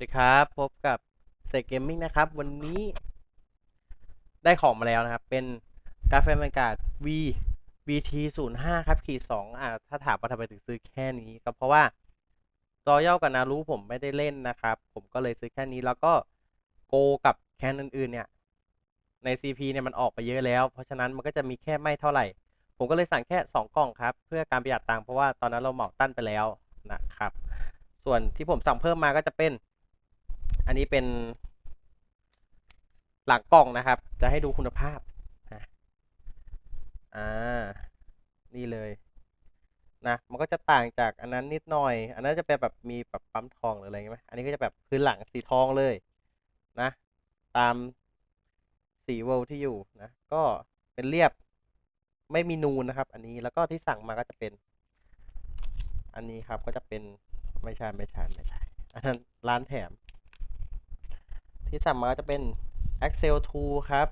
สดีครับ พบกับเซกเกมมิ่งนะครับ วันนี้ได้ของมาแล้วนะครับ เป็นกาแฟบรรยากาศ V BT 0 5ครับขีด2อ่าถ้าถามว่าทำไมถึงซื้อแค่นี้ ก็เพราะว่าจอย่อกับนารู้ผมไม่ได้เล่นนะครับ ผมก็เลยซื้อแค่นี้แล้วก็โกกับแคนอื่น ๆ เนี่ย ใน CP เนี่ยมันออกไปเยอะแล้ว เพราะฉะนั้นมันก็จะมีแค่ไม่เท่าไหร่ ผมก็เลยสั่งแค่ 2 กล่องครับ เพื่อการประหยัดตังค์เพราะว่าตอนนั้นเราเหมาตั้นไปแล้วนะครับส่วนที่ผมสั่งเพิ่มมาก็จะเป็น อันนี้เป็น หลังกล่องนะครับ จะให้ดูคุณภาพอ่า นี่เลยนะ มันก็จะต่างจากอันนั้นนิดหน่อย อันนั้นจะเป็นแบบมีแบบปั๊มทองหรืออะไรเงี้ยไหมอันนี้ก็จะแบบพื้นหลังสีทองเลยนะ ตามสีเวลที่อยู่นะ ก็เป็นเรียบไม่มีนูนนะครับ อันนี้แล้วก็ที่สั่งมาก็จะเป็น อันนี้ครับก็จะเป็นไม่ใช่ไม่ใช่ไม่ใช่อันนั้นร้านแถม ที่สั่งมาจะเป็น Excel 2 ครับ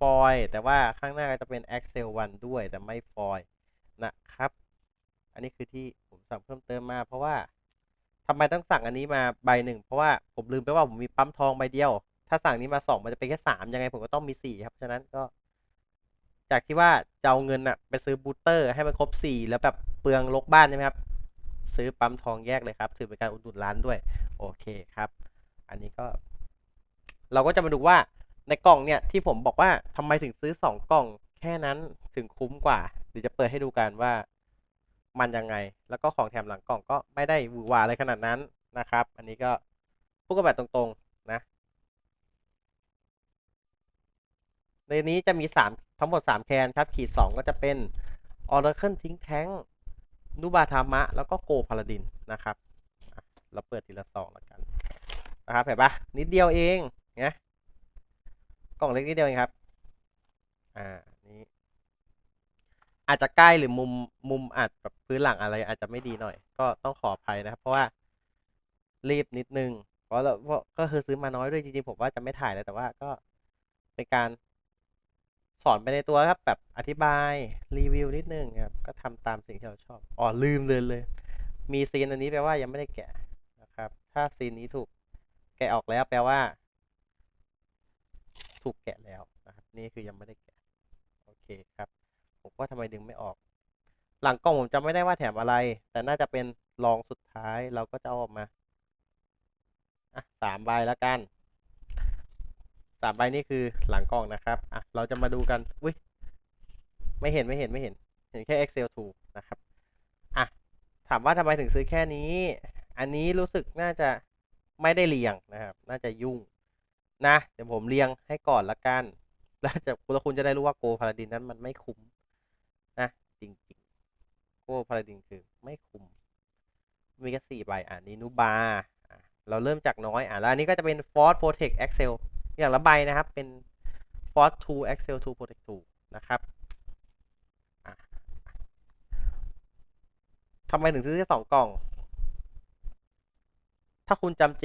ฟอยแต่ว่าข้างหน้าก็จะเป็น Excel 1 ด้วยแต่ไม่ฟอยนะครับ อันนี้คือที่ผมสั่งเพิ่มเติมมา เพราะว่าทำไมต้องสั่งอันนี้มาใบหนึ่งเพราะว่าผมลืมไปว่าผมมีปั๊มทองใบเดียว ถ้าสั่งนี้มาสองมันจะเป็นแค่สามยังไงผมก็ต้องมีสี่ครับฉะนั้นก็ จากที่ว่าจะเอาเงินอะไปซื้อบูสเตอร์ให้มันครบสี่แล้วแบบเปลืองลกบ้านใช่ไหมครับซื้อปั๊มทองแยกเลยครับ ถือเป็นการอุดหนุนร้านด้วย โอเคครับ อันนี้ก็ เราก็จะมาดูว่าในกล่องเนี่ยที่ผมบอกว่าทำไมถึงซื้อสองกล่อง แค่นั้นถึงคุ้มกว่าเดี๋ยวจะเปิดให้ดูกันว่ามันยังไง แล้วก็ของแถมหลังกล่องก็ไม่ได้วือวาอะไรขนาดนั้นนะครับ อันนี้ก็พูดกันแบบตรงๆนะ ในนี้จะมีสามทั้งหมดสามแคนครับ ขีดสองก็จะเป็น Oracle ทิ้งแท้งนุบาธามะ แล้วก็โกพาลาดินนะครับ เราเปิดทีละสองแล้วกันนะครับเห็นปะนิดเดียวเอง นะกล่องเล็กนิดเดียวเองครับ อ่า นี้ อาจจะใกล้หรือมุมมุมอาจแบบพื้นหลังอะไร อาจจะไม่ดีหน่อย ก็ต้องขออภัยนะครับ เพราะว่ารีบนิดนึง เพราะเราเพราะก็คือซื้อมาน้อยด้วยจริงๆผมว่าจะไม่ถ่ายแล้วแต่ว่าก็เป็นการสอนไปในตัวครับ แบบอธิบายรีวิวนิดนึงครับ ก็ทำตามสิ่งที่เราชอบอ๋อลืมเลยเลย มีซีนอันนี้แปลว่ายังไม่ได้แกะนะครับ ถ้าซีนนี้ถูกแกะออกแล้วแปลว่า ถูกแกะแล้วนะครับ นี่คือยังไม่ได้แกะ โอเคครับ ผมว่าทำไมดึงไม่ออก หลังกล่องผมจำไม่ได้ว่าแถมอะไร แต่น่าจะเป็นรองสุดท้ายเราก็จะเอาออกมา อะสามใบแล้วกันสามใบนี่คือหลังกล่องนะครับ อะ เราจะมาดูกัน อุ้ย ไม่เห็นไม่เห็นไม่เห็น เห็นแค่ Excel 2นะครับ อะ ถามว่าทำไมถึงซื้อแค่นี้ อันนี้รู้สึกน่าจะไม่ได้เรียงนะครับ น่าจะยุ่ง นะ เดี๋ยวผมเรียงให้ก่อนละกัน แล้วจะคุณคุณจะได้รู้ว่าโกพาราดินนั้นมันไม่คุ้มนะ จริงๆ โกพาราดินคือไม่คุ้ม มีแค่สี่ใบอ่านี้นูบาเราเริ่มจากน้อยอะแล้วอันนี้ก็จะเป็น Force Protect Excel อย่างละใบนะครับ เป็น Force 2 Excel 2 Protect 2นะครับทำไมถึงซื้อแค่สองกล่อง ถ้าคุณจำเจ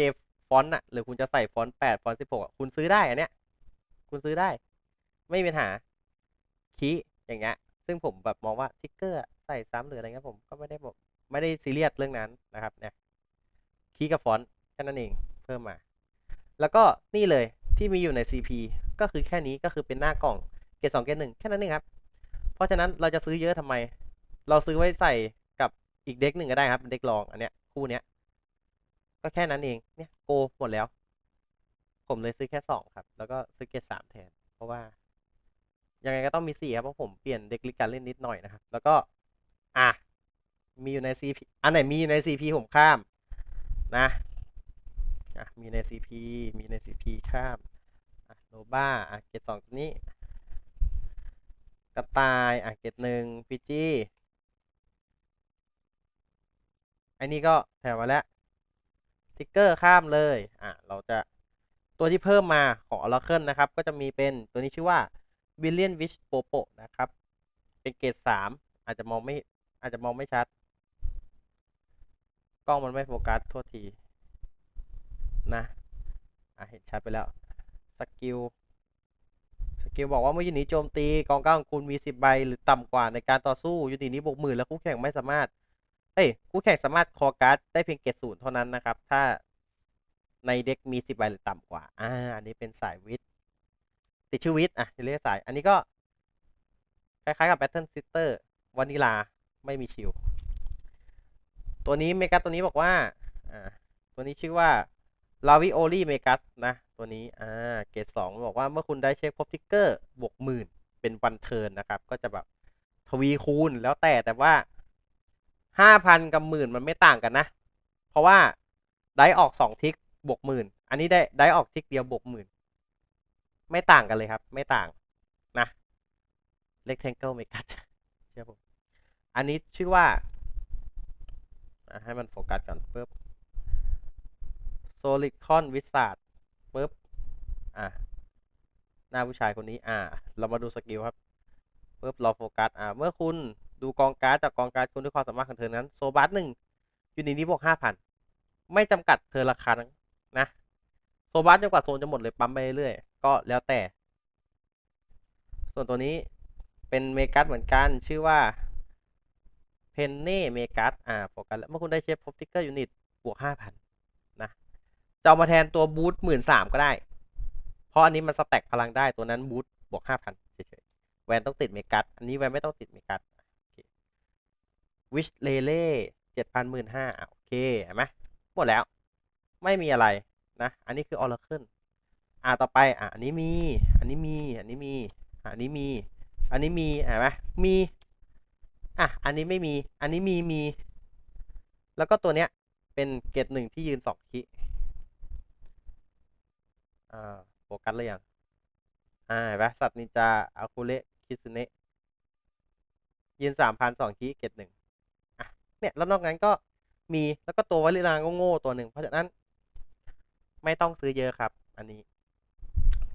ฟอนต์อะหรือคุณจะใส่ฟอนต์แปดฟอนต์สิบหกคุณซื้อได้อันเนี้ย คุณซื้อได้ ไม่มีปัญหาคีอย่างเงี้ย ซึ่งผมแบบมองว่าทิกเกอร์ใส่ซ้ำหรืออะไรเงี้ยผมก็ไม่ได้บอกไม่ได้ซีเรียสเรื่องนั้นนะครับ เนี่ยคีกับฟอนต์แค่นั้นเองเพิ่มมา แล้วก็นี่เลยที่มีอยู่ใน CP ก็คือแค่นี้ก็คือเป็นหน้ากล่องเกรดสองเกรดหนึ่งแค่นั้นเองครับ เพราะฉะนั้นเราจะซื้อเยอะทำไม เราซื้อไว้ใส่กับอีกเด็กหนึ่งก็ได้ครับเด็กรองอันเนี้ยคู่เนี้ย ก็แค่นั้นเอง เนี่ยโกหมดแล้ว ผมเลยซื้อแค่สองครับ แล้วก็ซื้อเกรดสามแทน เพราะว่า ยังไงก็ต้องมีสี่ครับเพราะผมเปลี่ยนเด็กลิการเล่นนิดหน่อยนะครับ แล้วก็ อะ มีอยู่ใน CP อันไหนมีอยู่ใน CP ผมข้าม นะอะมีใน CP มีใน CP ข้ามอะโนบ้าอะเกรดสองตัวนี้ กระต่ายอะเกรดหนึ่งพีจีอันนี้ก็แถมมาแล้ว ติ๊กเกอร์ข้ามเลยอะเราจะตัวที่เพิ่มมาของ Oracle นะครับ ก็จะมีเป็นตัวนี้ชื่อว่า Billion Wish Popo นะครับ เป็นเกรดสามอาจจะมองไม่อาจจะมองไม่ชัด กล้องมันไม่โฟกัสโทษทีนะอะเห็นชัดไปแล้ว สกิลสกิลบอกว่าเมื่อยูนิตโจมตีกองก้าของคุณมีสิบใบ หรือต่ำกว่าในการต่อสู้ยูนิตนี้บวกหมื่นแล้วคู่แข่งไม่สามารถ เอ้ยคู่แข่งสามารถคอการ์ดได้เพียงเกรดศูนย์เท่านั้นนะครับ ถ้าในเด็กมีสิบใบหรือต่ำกว่า อ่า อันนี้เป็นสายวิทย์ติดชื่อวิทย์อะเรียกสาย อันนี้ก็ คล้ายๆกับ Battle Sister วานิลาไม่มีชิลตัวนี้เมกัสตัวนี้บอกว่า อ่า ตัวนี้ชื่อว่าลาวิโอลี่เมกัสนะ ตัวนี้ อ่า เกรดสองบอกว่าเมื่อคุณได้เช็คพบทิกเกอร์บวกหมื่นเป็นวันเทิร์นนะครับ ก็จะแบบทวีคูณแล้วแต่แต่ว่า ห้าพันกับหมื่นมันไม่ต่างกันนะ เพราะว่าได้ออกสองทิกบวกหมื่นอันนี้ได้ได้ออกทิกเดียวบวกหมื่นไม่ต่างกันเลยครับ ไม่ต่างนะ rectangle เมกัสเชื่อผมอันนี้ชื่อว่า ให้มันโฟกัสก่อนปึ๊บ solid con wizard ปึ๊บ อะ หน้าผู้ชายคนนี้ อ่า เรามาดูสกิลครับปึ๊บเราโฟกัส อ่า เมื่อคุณ ดูกองการ์ดจากกองการ์ดคุณด้วยความสามารถของเธอนั้นโซบัสหนึ่งยูนิตนี้บวกห้าพันไม่จำกัดเธอราคานั้นะโซบัสจนกว่าโซนจะหมดเลยปั๊มไปเรื่อยๆก็แล้วแต่ ส่วนตัวนี้เป็นเมกัสเหมือนกันชื่อว่าเพนเน่เมกัสอ่าโฟกัสแล้วเมื่อคุณได้เชฟพบทิกเกอร์ยูนิตบวกห้าพันนะจะเอามาแทนตัวบูทหมื่นสามก็ได้ เพราะอันนี้มันสแต็กพลังได้ตัวนั้นบูทบวกห้าพันเฉยๆแวนต้องติดเมกัสอันนี้แวนไม่ต้องติดเมกัส วิชเลเล่เจ็ดพันหมื่นห้าโอเคเห็นไหมหมดแล้ว ไม่มีอะไรนะ อันนี้คือออร์เคิลอ่าต่อไปอะอันนี้มี อันนี้มี อันนี้มีอันนี้มี อันนี้มีเห็นไหมมี อะ อันนี้ไม่มี อันนี้มีมี แล้วก็ตัวเนี้ยเป็นเกตหนึ่งที่ยืนสองคิอ่าโฟกัสเลยยังอ่าเห็นปะสัตว์นินจาอาคุเระคิซึเนะยืนสามพันสองคีเกตหนึ่ง เนี่ยแล้วนอกนั้นก็มีแล้วก็ตัววลิลาโง่ๆตัวหนึ่งเพราะฉะนั้น ไม่ต้องซื้อเยอะครับ อันนี้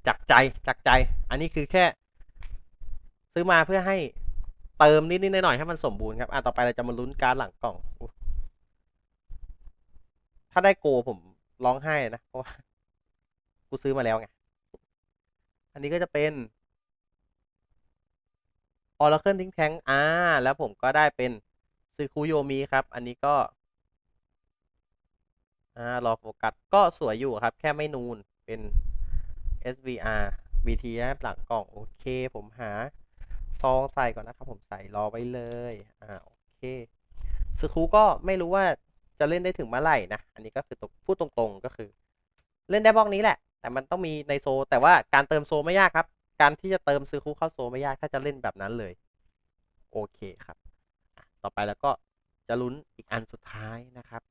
จักใจจักใจ อันนี้คือแค่ ซื้อมาเพื่อให้เติมนิดๆหน่อยๆให้มันสมบูรณ์ครับอะต่อไปเราจะมาลุ้นการหลังกล่องอถ้าได้โกผมร้องไห้นะเพราะว่ากูซื้อมาแล้วไงอันนี้ก็จะเป็น Oracle Think Tank อ่าแล้วผมก็ได้เป็น ซึคุโยมิครับ อันนี้ก็อ่ารอโฟกัสก็สวยอยู่ครับ แค่ไม่นูนเป็น SVR BTF หลังกล่องโอเค ผมหา ซองใส่ก่อนนะครับ ผมใส่รอไว้เลยอ่าโอเคซึคุก็ไม่รู้ว่าจะเล่นได้ถึงเมื่อไหร่นะ อันนี้ก็คือพูดตรงๆก็คือ เล่นได้บล็อกนี้แหละ แต่มันต้องมีในโซ แต่ว่าการเติมโซไม่ยากครับ การที่จะเติมซื้อคู่เข้าโซไม่ยากถ้าจะเล่นแบบนั้นเลย โอเคครับ ต่อไปแล้วก็จะลุ้นอีกอันสุดท้ายนะครับ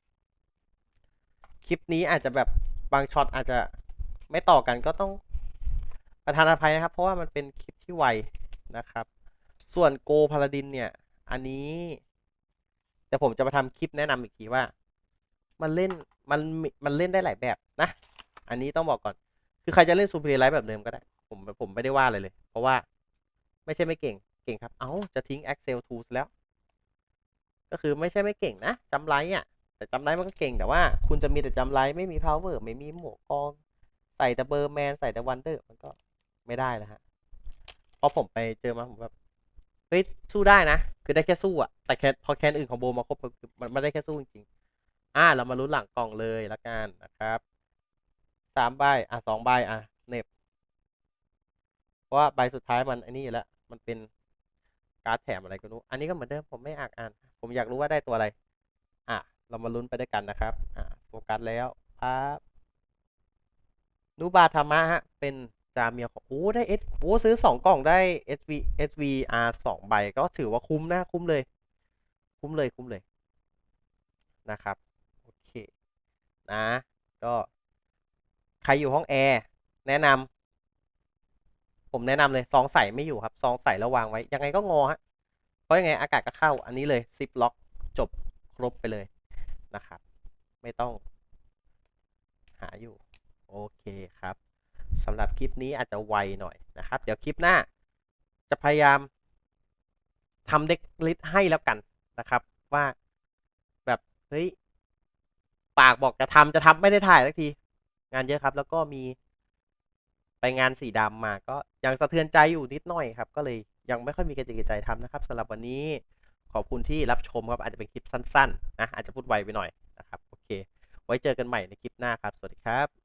คลิปนี้อาจจะแบบบางช็อตอาจจะไม่ต่อกันก็ต้องประทานอภัยนะครับ เพราะว่ามันเป็นคลิปที่ไวนะครับ ส่วนโกพาลาดินเนี่ย อันนี้เดี๋ยวผมจะมาทำคลิปแนะนำอีกทีว่า มันเล่นมันมันเล่นได้หลายแบบนะ อันนี้ต้องบอกก่อน คือใครจะเล่นซูเปอร์ไลท์แบบเดิมก็ได้ ผมผมไม่ได้ว่าอะไรเลย เพราะว่าไม่ใช่ไม่เก่งเก่งครับ เอ้าจะทิ้ง Excel Tools แล้ว ก็คือไม่ใช่ไม่เก่งนะจำไรอะ แต่จำไรมันก็เก่งแต่ว่า คุณจะมีแต่จำไรไม่มี power ไม่มีหมวกกอง ใส่แต่เบอร์แมนใส่แต่วันเดอร์มันก็ไม่ได้นะฮะเพราะผมไปเจอมาผมแบบเฮ้ยสู้ได้นะ คือได้แค่สู้อะแต่แค่พอแคนอื่นของโบมาครบมันไม่ได้แค่สู้จริงๆอ่าเรามาลุ้นหลังกล่องเลยละกันนะครับสามใบอะสองใบอะเน็บเพราะว่าใบสุดท้ายมันไอ้นี่แล้วมันเป็น การ์ดแถมอะไรก็รู้ อันนี้ก็เหมือนเดิมผมไม่อยากอ่าน ผมอยากรู้ว่าได้ตัวอะไร อะ เรามาลุ้นไปด้วยกันนะครับ อะโฟกัสแล้วปั๊บนูบาธรรมะฮะ เป็นจาเมียของโอ้ได้เอสโอ้ซื้อสองกล่องได้ SV SVR สองใบก็ถือว่าคุ้มนะคุ้มเลย คุ้มเลยคุ้มเลยนะครับ โอเค นะ ก็ ใครอยู่ห้องแอร์แนะนำ ผมแนะนำเลยซองใส่ไม่อยู่ครับซองใส่แล้ววางไว้ ยังไงก็งอฮะเพราะยังไงอากาศก็เข้าอันนี้เลยซิปล็อกจบครบไปเลยนะครับ ไม่ต้องหาอยู่โอเคครับสำหรับคลิปนี้อาจจะไวหน่อยนะครับ เดี๋ยวคลิปหน้า จะพยายามทำเด็กลิสต์ให้แล้วกันนะครับ ว่าแบบเฮ้ยปากบอกจะทำจะทำไม่ได้ถ่ายสักที งานเยอะครับ แล้วก็มี ไปงานสีดำมาก็ยังสะเทือนใจอยู่นิดหน่อยครับ ก็เลยยังไม่ค่อยมีกระจิกใจทำนะครับสำหรับวันนี้ขอบคุณที่รับชมครับอาจจะเป็นคลิปสั้นๆนะอาจจะพูดไวไปหน่อยนะครับโอเค ไว้เจอกันใหม่ในคลิปหน้าครับ สวัสดีครับ